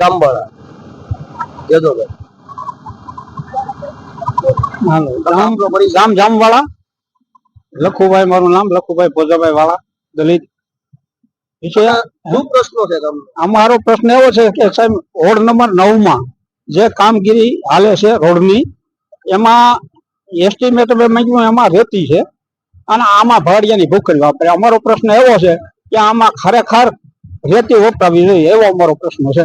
ગંબળ દે દો ભાઈ હાલો ગંબળ બડી ગામ જામવાળા લખુભાઈ મારું નામ લખુભાઈ ભોજાભાઈ વાળા દલિત વિશે આ ગુ પ્રશ્નો છે તમને અમારો પ્રશ્ન એવો છે કે સાહેબ હોડ નંબર 9 માં જે કામગીરી હાલે છે રોડની એમાં એસ્ટિમેટ મેં માંગ્યું એમાં વેતી છે અને આમાં ભાડિયાની ભૂકળ વાપરે અમારો પ્રશ્ન એવો છે કે આમાં ખરેખર વેતી ઓપાવી લઈ એવો અમારો પ્રશ્ન છે